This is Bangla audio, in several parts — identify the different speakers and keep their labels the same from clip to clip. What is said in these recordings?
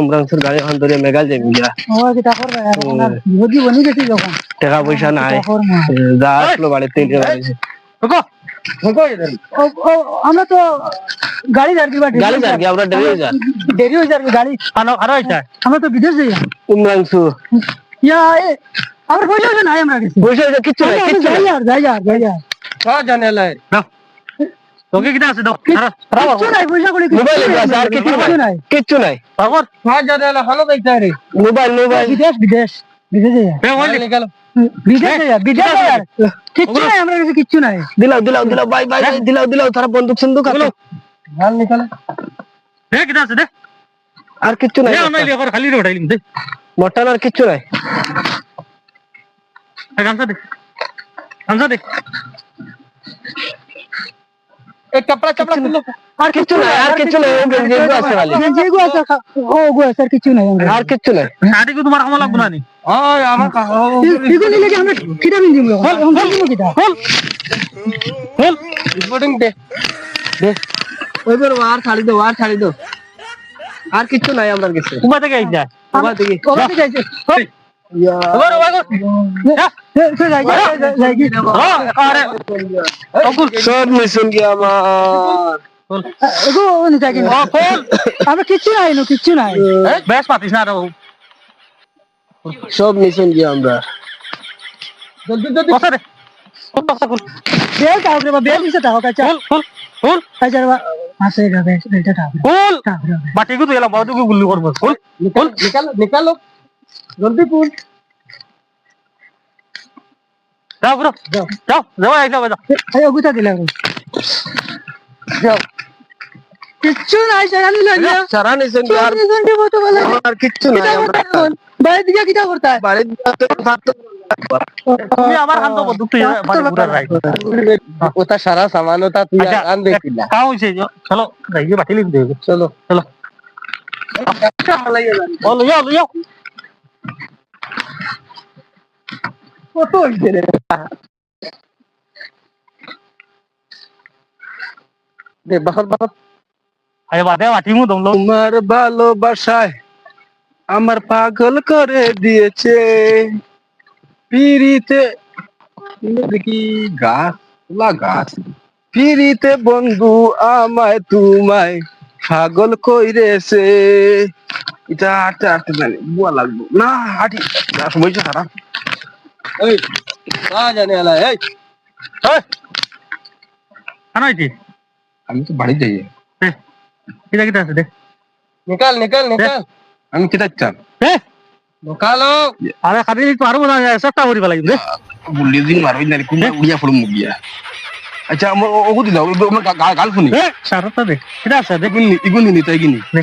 Speaker 1: অমরাংসুর গাড়ি এখন ধরে মেঘাল যাবি গিয়া
Speaker 2: বনি গেছি যখন
Speaker 1: টাকা পয়সা নাই। যা আসলো
Speaker 2: ও আমরা তো গাড়ি যার দিবা
Speaker 1: গাড়ি যার কি আমরা দেরি হয়ে যা
Speaker 2: দেরি হয়ে যাবে গাড়ি।
Speaker 3: আনো আরও আইতা।
Speaker 2: আমরা তো বিদেশ যাই
Speaker 1: উমরাংসু
Speaker 2: ইয়া এ আমার পয়সা নাই আমরা গেছি
Speaker 1: পয়সা কিচ্ছু নাই কিচ্ছু
Speaker 2: যাই
Speaker 1: নাই।
Speaker 2: আর যাই আর যাই আর
Speaker 3: তোকে কিটা আছে? দাও
Speaker 2: নাই পয়সা করে
Speaker 1: মোবাইল আছে আর কিচ্ছু
Speaker 2: কিচ্ছু
Speaker 1: নাই।
Speaker 2: নাই
Speaker 3: পাগর
Speaker 1: মোবাইল মোবাইল।
Speaker 2: বিদেশ বিদেশ বিদেশ যাই
Speaker 3: বে ওই
Speaker 2: বিদেশ যাই আর, বিদেশ যাই আর। নাই আমরা কাছে কিচ্ছু নাই।
Speaker 1: দিলাও দিলাও দিলাও বাই বাই বাই, দিলাও দিলাও তারা বন্দুক সিন্দুক আছে।
Speaker 3: বে কিটা আছে? দে।
Speaker 1: আর কিচ্ছু নাই
Speaker 3: খালি দে।
Speaker 1: আর নাই।
Speaker 3: এই গামছা দে। গামছা দে।
Speaker 1: আর কিচ্ছু নাই আর কিচ্ছু নাই ওই আছে খালি।
Speaker 2: গেঞ্জি আছে ও গো আছে আর কিচ্ছু নাই আমরা
Speaker 1: আর কিচ্ছু নাই
Speaker 3: শাড়ি কো তোমার কামলা লাগবো না নি?
Speaker 2: এগু নিলে কি আমরা কিটা বিন দিমু হল হল কিটা হল।
Speaker 1: ওইবার আর ছাড়ি দাও আর ছাড়ি দাও। আর কিচ্ছু নাই আমার কাছে।
Speaker 3: থেকে
Speaker 1: আমরা
Speaker 2: কিচ্ছু নাই কিচ্ছু নাই
Speaker 3: বেশ পাতিস না
Speaker 1: সব মিশন কি আমরা
Speaker 3: কসা কোল
Speaker 2: বেল কাউ রে বেল দিছে টাকা কাচা
Speaker 3: কোল কোল কোল
Speaker 2: কাচা রে আছে রে বেল বেলটা টাকা
Speaker 3: কোল বাটি কো তো এলা গুল্লি করব কোল কোল
Speaker 1: নিকালো নিকালো জলদি পুল
Speaker 3: যাও ব্রো যাও যাও যাও আইতা বাজা
Speaker 2: এই অগুতা দিলা রে
Speaker 1: যাও
Speaker 2: কিচ্ছু নাই জানা নিলা না
Speaker 1: সারা মিশন কি আর
Speaker 2: সন্ডে মতো বলে
Speaker 1: আর কিচ্ছু নাই আমরা
Speaker 2: বাইরে দিকে কিটা করতা
Speaker 1: বাড়িতে কত হইছে রে দে বাহর বাহর।
Speaker 3: আরে বাদে বাটি দমলো
Speaker 1: তোমার ভালোবাসায় আমার পাগল করে দিয়েছে। পিরিতে দেখি গাছ? ওলা গাছ। পিরিতে বন্ধু আমায় তোমায় পাগল কইরেছে। এটা হাঁটতে হাঁটতে জানি বুয়া লাগবো। না হাঁটি। সময় সারা এই না জানি আলা এই
Speaker 3: এই কেন হইছি
Speaker 1: আমি তো বাড়ি যাই
Speaker 3: কিটা কিটা আছে দে
Speaker 1: নিকাল নিকাল নিকাল আমি কিটা চান
Speaker 3: এ
Speaker 1: নিকালো
Speaker 3: আরে খালি তো আরও মনে হয় চেষ্টা করিব লাগিব দে
Speaker 1: বুল্লি দিন মারবি না কোনটা উড়িয়া পড়ম গিয়া আচ্ছা আমার ওগো দিলা আমার গাল শুনি
Speaker 3: এ সারতা দে কিটা আছে দে
Speaker 1: ইগুন ইগুন নি তাই গিনি
Speaker 3: নে।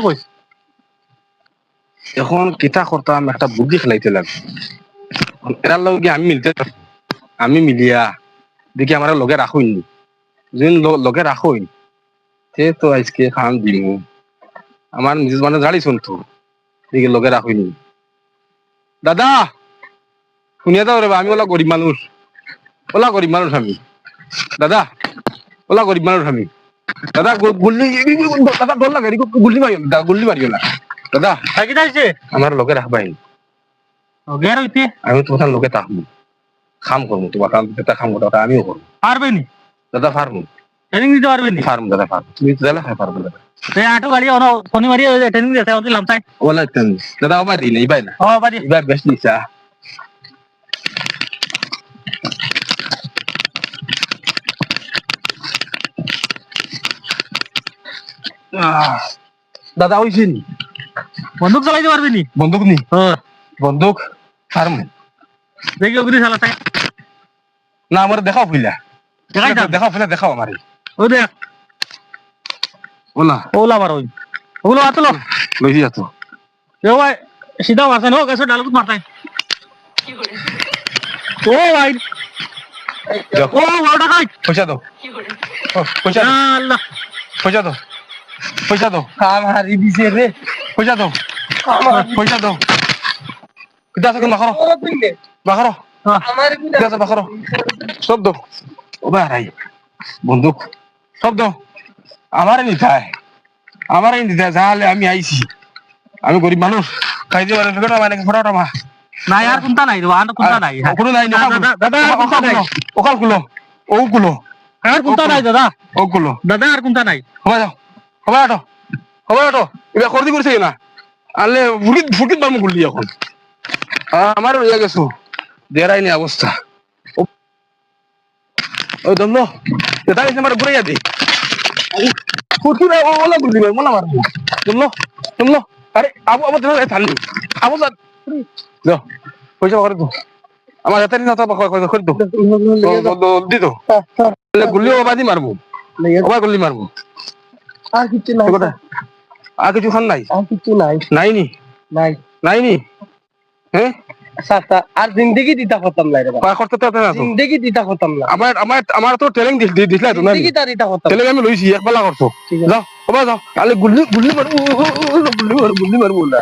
Speaker 3: কইস
Speaker 1: এখন কিতা করতাম? একটা বুদ্ধি খেলাইতে লাগবে। এরার লগে আমি মিলতে আমি মিলিয়া, দেখি আমার লগে রাখুন ল- লগে রাখুন সে তো আজকে খান দিমু। আমার নিজের মানে জানি শুনতো দেখি লগে রাখুন দাদা! শুনিয়া দাও রে আমি ওলা গরিব মানুষ। ওলা গরিব মানুষ আমি। দাদা ওলা গরিব মানুষ আমি। দাদা গুল্লি দাদা ডর লাগে গুল্লি দাদা গুল্লি মারিও না দাদা
Speaker 3: থাকি যাইছে
Speaker 1: আমার লগে রাখবাই
Speaker 3: গের হইতে?
Speaker 1: আমি তোমার লগে থাকব খাম। করব তোমার কাম যেটা খাম করব আমিও করব
Speaker 3: পারবে নি?
Speaker 1: দাদা ফার্মু।
Speaker 3: ট্রেনিং দিতে পারবে নি?
Speaker 1: ফার্ম দাদা ফার্ম। তুমি তো দাদা ফার্ম দাদা।
Speaker 3: তে আটো গাড়ি অন মারি ট্রেনিং দিতে ওতে লামতাই
Speaker 1: ওলা দাদা ওবা দিলে ইবাই না।
Speaker 3: ও বাদি
Speaker 1: ইবাই বেশ দিছা দাদা ওইছেন
Speaker 3: বন্দুক চালাইতে পারবে নি?
Speaker 1: বন্দুক নি?
Speaker 3: হ্যাঁ
Speaker 1: বন্দুক ফার্ম।
Speaker 3: দেখি ওগুলি শালা তাই
Speaker 1: না আমার দেখাও ফিলা
Speaker 3: দেখাই
Speaker 1: দেখাও ফিলা দেখাও আমার।
Speaker 3: ও দেখ।
Speaker 1: ওলা।
Speaker 3: ওলা বার ওই। ওগুলো আতলো
Speaker 1: লই দিয়া তো
Speaker 3: এ ভাই সিধা মারছে নো গেছে ডালকুত মারতাই ও ভাই। ও বড় টাকাই
Speaker 1: পয়সা দাও। পয়সা দাও। পয়সা দাও। পয়সা দাও
Speaker 2: আমার দিছে রে
Speaker 1: পয়সা দাও পয়সা দাও কিতা আছে বাখরো বাখরো
Speaker 2: আমার
Speaker 1: কিতা বাখরো সব দাও ও ভাই বন্দুক সব দাও আমারে নিতাই আমারে নিতাই যাহলে আমি আইছি আমি গরিব মানুষ খাইতে পারে ফেকটা মানে ফটা মা
Speaker 3: নাই আর কোনটা নাই আর কোনটা নাই
Speaker 1: কোনো নাই
Speaker 3: দাদা, দাদা, আর কোনটা নাই
Speaker 1: ওকাল কুলো ও কুলো
Speaker 3: আর কোনটা নাই দাদা
Speaker 1: ও কুলো
Speaker 3: দাদা আর কোনটা নাই
Speaker 1: হবা যাও হবা আটো হবা আটো। এবার খরদি করছে না আনলে ফুকিত ফুকিত বামু গুলি এখন। আমার ইয়ে গেছো। দেরাই নি অবস্থা। ও- ও দম এটা এসে আমার ঘুরে যাবে ফুকিরা ওলা গুলি মার মোলা মারবো দমলো দমলো আরে আবু আবু তুমি থানলি আবু যা। দাও পয়সা করে তো আমার হাতে না তো করে তো দি তো গুলি ওবাদি মারবো। ওবা গুলি মারবো।
Speaker 2: আর কিছু নাই
Speaker 1: আর কিছু খান নাই
Speaker 2: আর কিছু নাই
Speaker 1: নাই নি
Speaker 2: নাই
Speaker 1: নাই নি হ্যাঁ
Speaker 2: সাতা আর জিন্দগি দিতা খতম নাই রে বাবা
Speaker 1: করতে তো না
Speaker 2: জিন্দগি দিতা খতম না
Speaker 1: আমার আমার আমার তো ট্রেনিং দিছিল তো না
Speaker 2: জিন্দগি দিতা খতম
Speaker 1: ট্রেনিং আমি লইছি একবেলা করছ যাও যাও গুল্লি গুলি মারবো গুল্লি মারবো গুল্লি মারবো না